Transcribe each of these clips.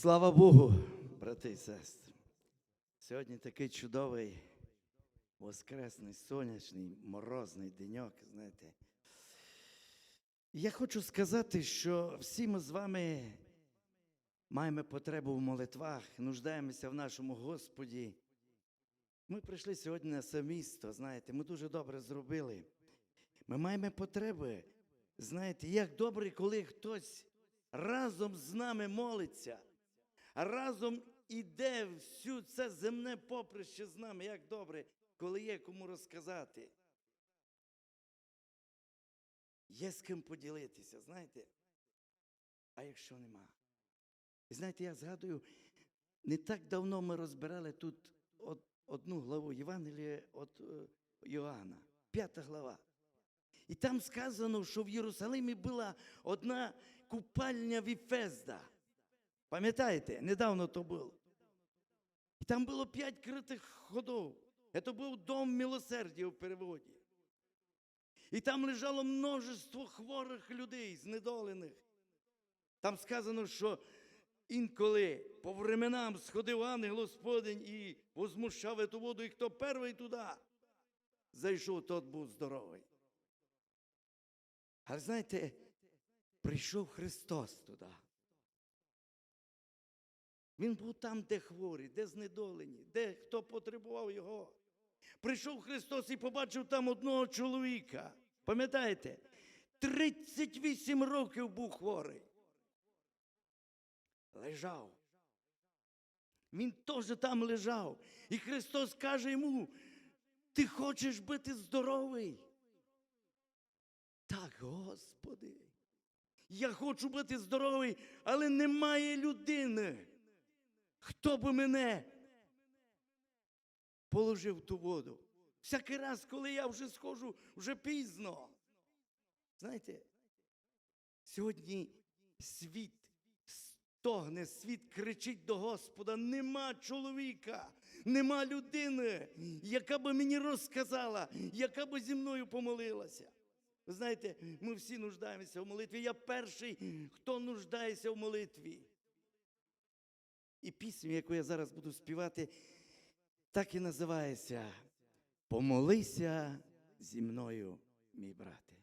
Слава Богу, брати і сестри. Сьогодні такий чудовий воскресний, сонячний, морозний деньок, знаєте. Я хочу сказати, що всі ми з вами маємо потребу в молитвах, нуждаємося в нашому Господі. Ми прийшли сьогодні на це місто, знаєте, ми дуже добре зробили. Ми маємо потреби, знаєте, як добре, коли хтось разом з нами молиться, разом іде всю це земне поприще з нами, як добре, коли є кому розказати. Є з ким поділитися, знаєте? А якщо нема? І знаєте, я згадую, не так давно ми розбирали тут од- одну главу Євангелія від е, Йоанна, п'ята глава. І там сказано, що в Єрусалимі була одна купальня Віфезда. Пам'ятаєте, недавно то було. І там було п'ять критих ходов. Це був дом милосердя в переводі. І там лежало множество хворих людей, знедолених. Там сказано, що інколи по временам сходив ангел Господень і возмущав ту воду, і хто перший туди зайшов, тот був здоровий. Але знаєте, прийшов Христос туди. Він був там, де хворі, де знедолені, де хто потребував його. Прийшов Христос і побачив там одного чоловіка. Пам'ятаєте? 38 років був хворий. Лежав. Він теж там лежав. І Христос каже йому: ти хочеш бути здоровий? Так, Господи. Я хочу бути здоровий, але немає людини. Хто би мене положив ту воду? Всякий раз, коли я вже схожу, вже пізно. Знаєте, сьогодні світ стогне, світ кричить до Господа: нема чоловіка, нема людини, яка би мені розказала, яка би зі мною помолилася. Ви знаєте, ми всі нуждаємося в молитві. Я перший, хто нуждається в молитві. І пісню, яку я зараз буду співати, так і називається Помолися зі мною, мій брате.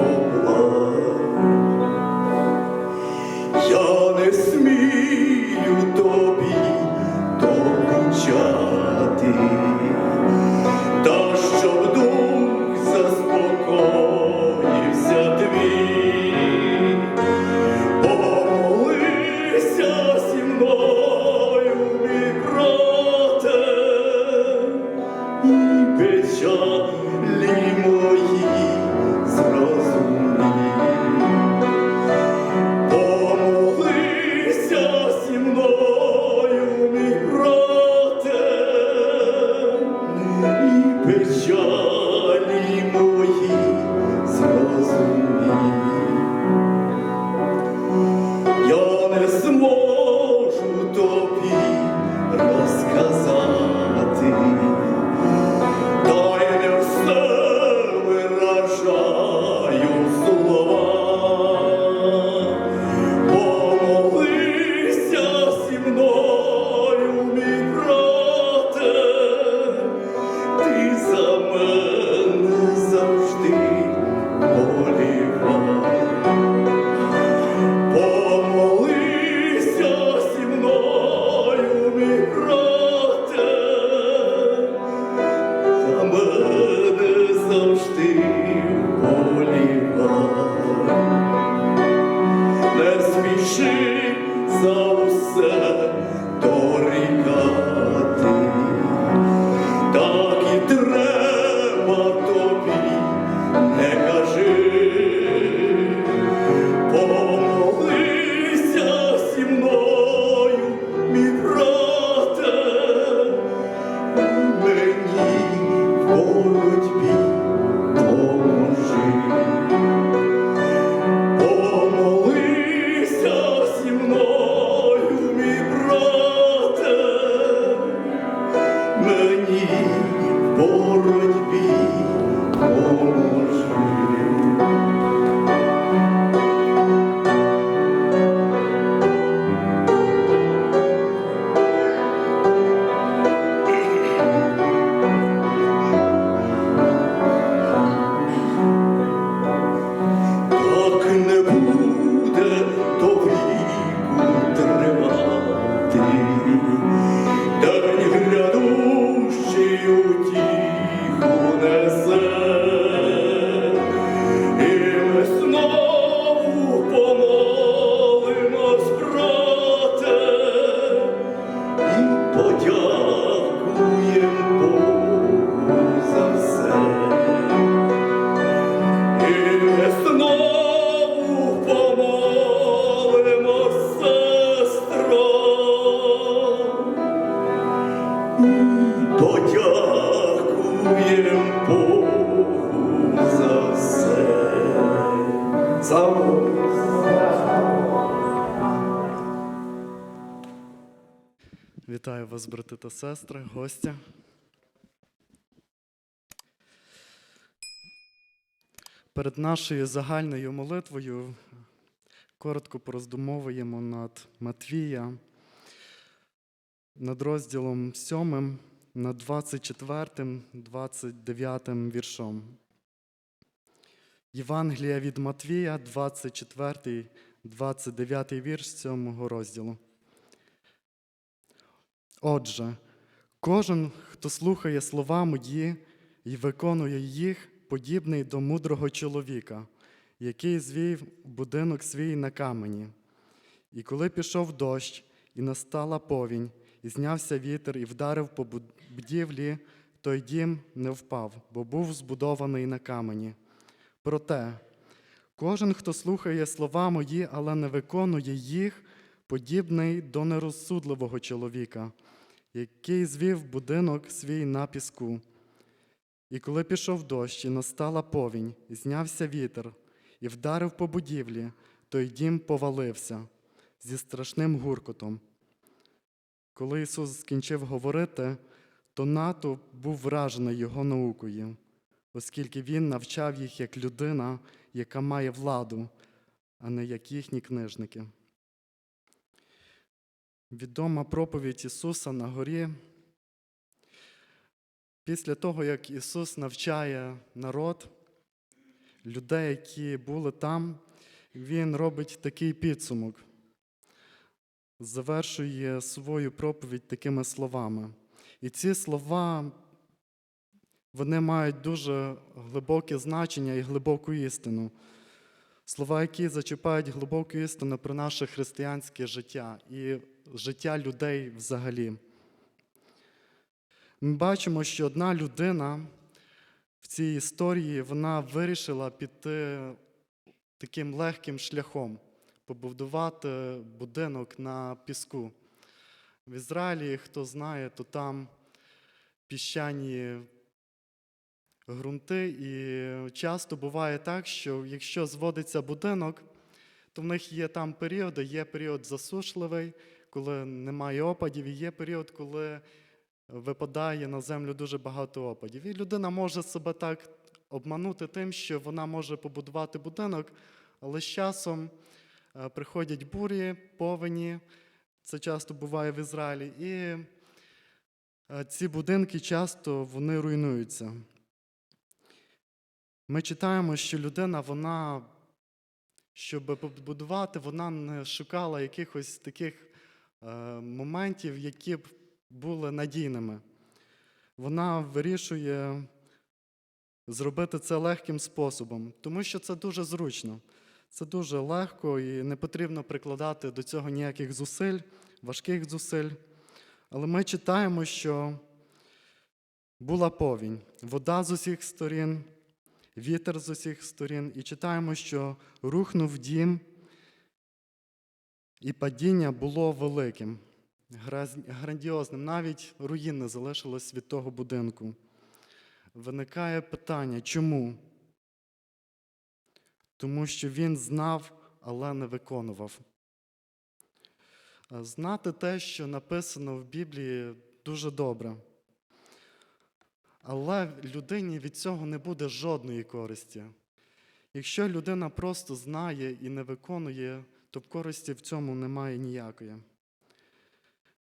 Amen. Не спіши за все дорікати. Вас, брати та сестри, гостя. Перед нашою загальною молитвою коротко пороздумовуємо над Матвія, над розділом 7, над 24, 29 віршом. Євангелія від Матвія, 24, 29 вірш 7 розділу. Отже, кожен, хто слухає слова мої і виконує їх, подібний до мудрого чоловіка, який звів будинок свій на камені. І коли пішов дощ, і настала повінь, і знявся вітер, і вдарив по будівлі, той дім не впав, бо був збудований на камені. Проте, кожен, хто слухає слова мої, але не виконує їх, подібний до нерозсудливого чоловіка, який звів будинок свій на піску. І коли пішов дощ, і настала повінь, і знявся вітер, і вдарив по будівлі, той дім повалився зі страшним гуркотом. Коли Ісус скінчив говорити, то натовп був вражений Його наукою, оскільки Він навчав їх як людина, яка має владу, а не як їхні книжники. Відома проповідь Ісуса на горі. Після того, як Ісус навчає народ, людей, які були там, Він робить такий підсумок, завершує свою проповідь такими словами. І ці слова вони мають дуже глибоке значення і глибоку істину. Слова, які зачіпають глибоку істину про наше християнське життя і життя людей взагалі. Ми бачимо, що одна людина в цій історії вона вирішила піти таким легким шляхом, побудувати будинок на піску. В Ізраїлі, хто знає, то там піщані ґрунти, і часто буває так, що якщо зводиться будинок, то в них є там періоди, є період засушливий, коли немає опадів, і є період, коли випадає на землю дуже багато опадів. І людина може себе так обманути тим, що вона може побудувати будинок, але з часом е, приходять бурі, повені. Це часто буває в Ізраїлі. І е, ці будинки часто вони руйнуються. Ми читаємо, що людина, вона, щоб побудувати, вона не шукала якихось таких моментів, які б були надійними. Вона вирішує зробити це легким способом, тому що це дуже зручно. Це дуже легко і не потрібно прикладати до цього ніяких зусиль, важких зусиль. Але ми читаємо, що була повінь, вода з усіх сторін, вітер з усіх сторін, і читаємо, що рухнув дім, і падіння було великим, грандіозним. Навіть руїн не залишилось від того будинку. Виникає питання, чому? Тому що він знав, але не виконував. Знати те, що написано в Біблії, дуже добре. Але людині від цього не буде жодної користі. Якщо людина просто знає і не виконує, то користі в цьому немає ніякої.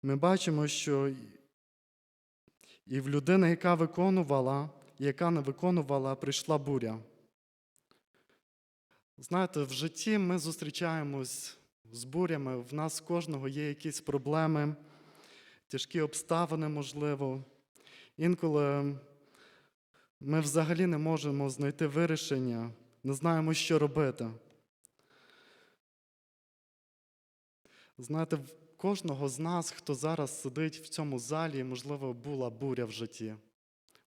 Ми бачимо, що і в людини, яка виконувала, яка не виконувала, прийшла буря. Знаєте, в житті ми зустрічаємось з бурями, в нас кожного є якісь проблеми, тяжкі обставини, можливо. Інколи ми взагалі не можемо знайти вирішення, не знаємо, що робити. Знаєте, в кожного з нас, хто зараз сидить в цьому залі, можливо, була буря в житті.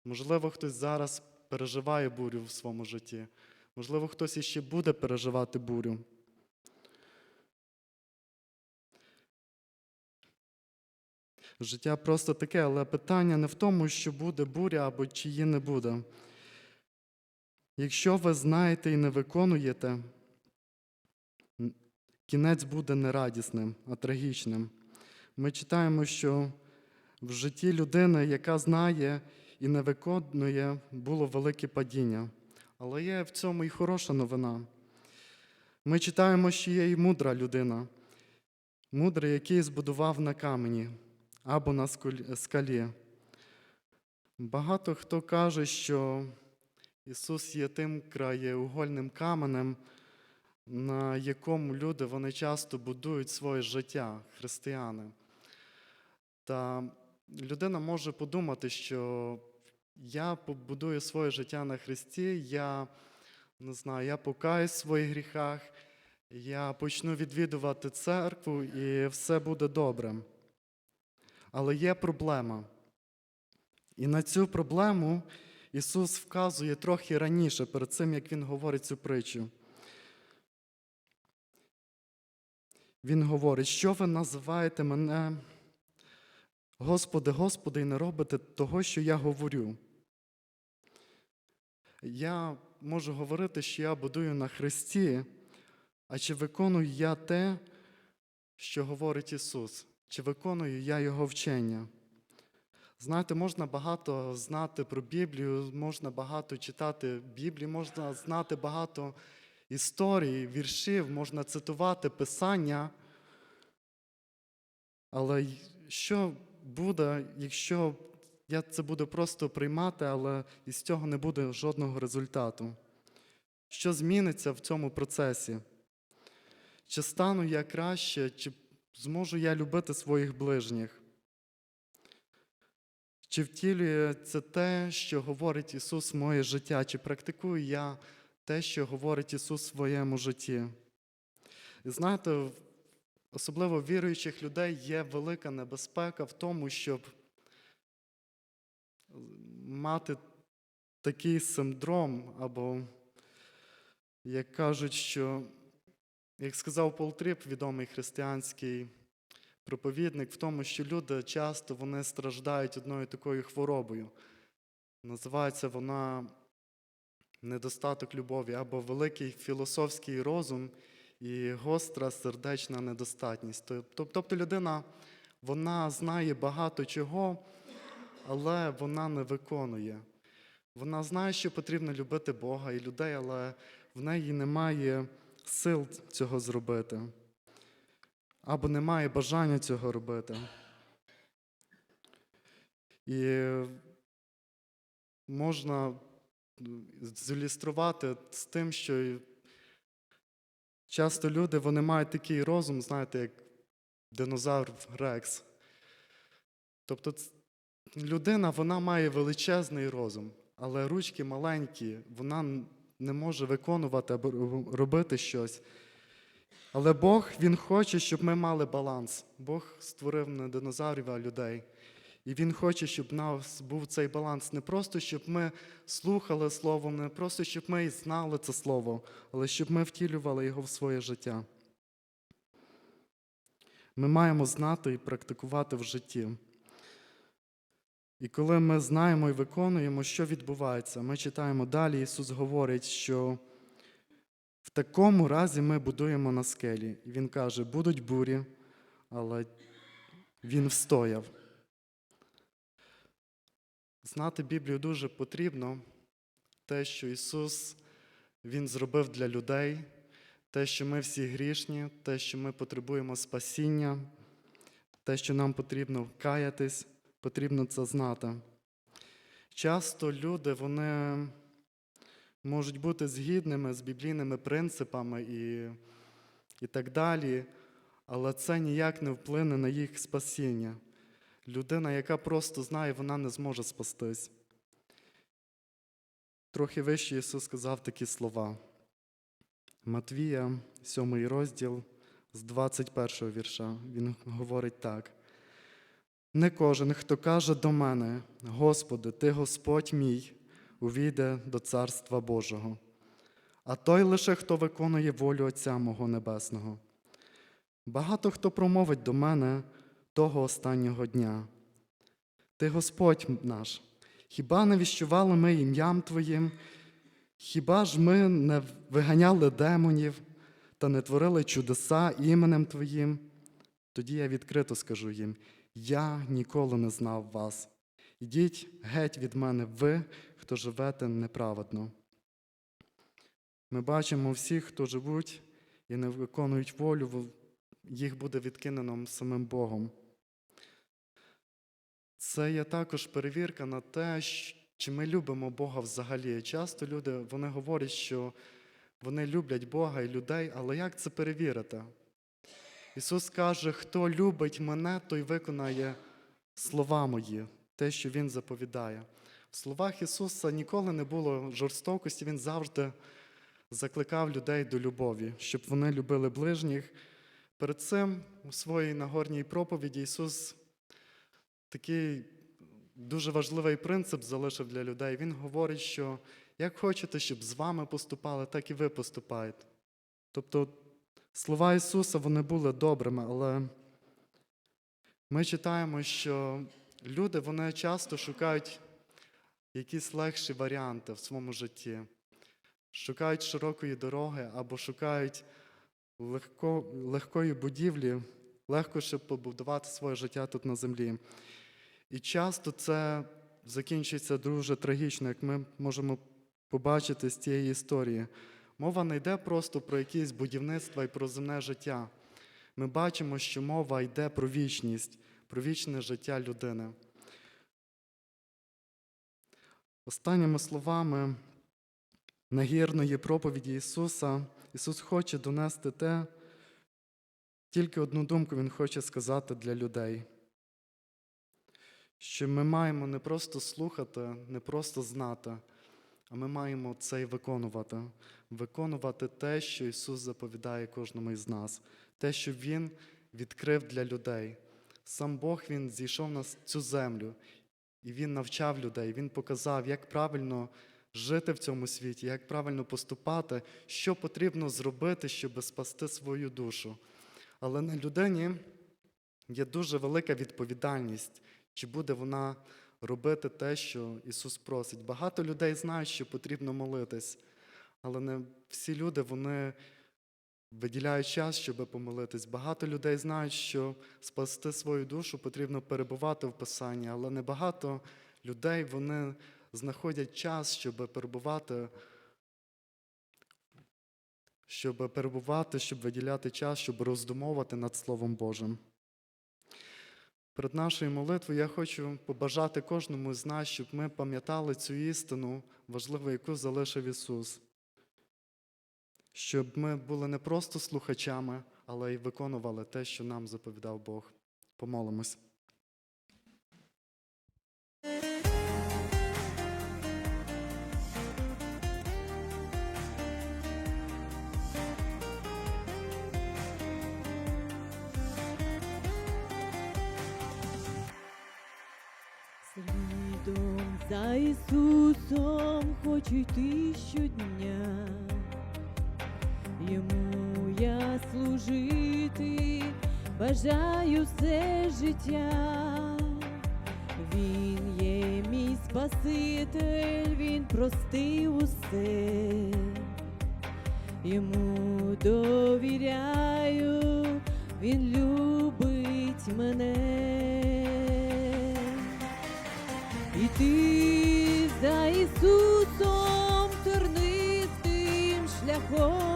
Можливо, хтось зараз переживає бурю в своєму житті. Можливо, хтось іще буде переживати бурю. Життя просто таке, але питання не в тому, що буде буря або чи її не буде. Якщо ви знаєте і не виконуєте, кінець буде не радісним, а трагічним. Ми читаємо, що в житті людини, яка знає і не виконує, було велике падіння. Але є в цьому і хороша новина. Ми читаємо, що є і мудра людина, мудрий, який збудував на камені або на скалі. Багато хто каже, що Ісус є тим краєугольним каменем, на якому люди вони часто будують своє життя, християни. Та людина може подумати, що я побудую своє життя на Христі, я не знаю, я покаюсь в своїх гріхах, я почну відвідувати церкву і все буде добре. Але є проблема. І на цю проблему Ісус вказує трохи раніше, перед тим, як Він говорить цю притчу. Він говорить, що ви називаєте мене, Господи, Господи, і не робите того, що я говорю. Я можу говорити, що я будую на Христі, а чи виконую я те, що говорить Ісус? Чи виконую я Його вчення? Знаєте, можна багато знати про Біблію, можна багато читати Біблію, можна знати багато історій, віршів, можна цитувати Писання. Але що буде, якщо я це буду просто приймати, але із цього не буде жодного результату? Що зміниться в цьому процесі? Чи стану я краще, чи зможу я любити своїх ближніх? Чи втілює це те, що говорить Ісус в моє життя? Чи практикую я те, що говорить Ісус в своєму житті? І знаєте, особливо в віруючих людей є велика небезпека в тому, щоб мати такий синдром, або, як кажуть, що, як сказав Пол Тріп, відомий християнський проповідник, в тому, що люди часто вони страждають одною такою хворобою. Називається вона недостаток любові або великий філософський розум і гостра сердечна недостатність. Тобто людина вона знає багато чого, але вона не виконує. Вона знає, що потрібно любити Бога і людей, але в неї немає сил цього зробити. Або немає бажання цього робити. І можна зілюструвати з тим, що часто люди вони мають такий розум, знаєте, як динозавр Рекс. Тобто людина вона має величезний розум, але ручки маленькі, вона не може виконувати або робити щось. Але Бог Він хоче, щоб ми мали баланс. Бог створив не динозаврів, а людей. І Він хоче, щоб в нас був цей баланс. Не просто, щоб ми слухали Слово, не просто, щоб ми знали це Слово, але щоб ми втілювали його в своє життя. Ми маємо знати і практикувати в житті. І коли ми знаємо і виконуємо, що відбувається, ми читаємо далі, Ісус говорить, що в такому разі ми будуємо на скелі. І Він каже, будуть бурі, але Він встояв. Знати Біблію дуже потрібно, те, що Ісус Він зробив для людей, те, що ми всі грішні, те, що ми потребуємо спасіння, те, що нам потрібно каятись, потрібно це знати. Часто люди вони можуть бути згідними з біблійними принципами і, і так далі, але це ніяк не вплине на їх спасіння. Людина, яка просто знає, вона не зможе спастись. Трохи вище Ісус сказав такі слова. Матвія, 7 розділ, з 21 вірша. Він говорить так. Не кожен, хто каже до мене, Господи, Ти Господь мій, увійде до Царства Божого, а той лише, хто виконує волю Отця мого Небесного. Багато хто промовить до мене того останнього дня. Ти Господь наш, хіба не віщували ми ім'ям Твоїм, хіба ж ми не виганяли демонів та не творили чудеса іменем Твоїм, тоді я відкрито скажу їм: я ніколи не знав вас. Ідіть геть від мене, ви, хто живете неправедно. Ми бачимо всіх, хто живуть і не виконують волю, їх буде відкинено самим Богом. Це є також перевірка на те, чи ми любимо Бога взагалі. Часто люди вони говорять, що вони люблять Бога і людей, але як це перевірити? Ісус каже, хто любить мене, той виконає слова мої, те, що Він заповідає. В словах Ісуса ніколи не було жорстокості, Він завжди закликав людей до любові, щоб вони любили ближніх. Перед цим у своїй нагорній проповіді Ісус такий дуже важливий принцип залишив для людей. Він говорить, що як хочете, щоб з вами поступали, так і ви поступаєте. Тобто слова Ісуса вони були добрими, але ми читаємо, що люди вони часто шукають якісь легші варіанти в своєму житті, шукають широкої дороги або шукають легко, легкої будівлі, легко, щоб побудувати своє життя тут на землі. І часто це закінчується дуже трагічно, як ми можемо побачити з цієї історії. Мова не йде просто про якісь будівництва і про земне життя. Ми бачимо, що мова йде про вічність, про вічне життя людини. Останніми словами нагірної проповіді Ісуса, Ісус хоче донести те, тільки одну думку Він хоче сказати для людей. Що ми маємо не просто слухати, не просто знати, а ми маємо це і виконувати. Виконувати те, що Ісус заповідає кожному із нас, те, що Він відкрив для людей. Сам Бог Він зійшов на цю землю, і Він навчав людей, Він показав, як правильно жити в цьому світі, як правильно поступати, що потрібно зробити, щоб спасти свою душу. Але на людині є дуже велика відповідальність, чи буде вона робити те, що Ісус просить. Багато людей знають, що потрібно молитись, але не всі люди вони виділяють час, щоб помолитись. Багато людей знають, що спасти свою душу потрібно перебувати в Писанні, але небагато людей вони знаходять час, щоб перебувати. Щоб перебувати, щоб виділяти час, щоб роздумовувати над Словом Божим. Перед нашою молитвою я хочу побажати кожному з нас, щоб ми пам'ятали цю істину, важливу, яку залишив Ісус. Щоб ми були не просто слухачами, але й виконували те, що нам заповідав Бог. Помолимось. За Ісусом хочу йти щодня, йому я служити бажаю все життя. Він є мій Спаситель, Він простив усе, йому довіряю, Він любить мене. Іти за Ісусом тернистим шляхом,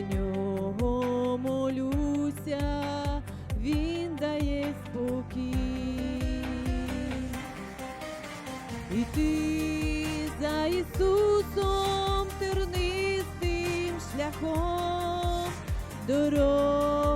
до нього молюся, він дає спокій. І ти за Ісусом тернистим шляхом дорогою.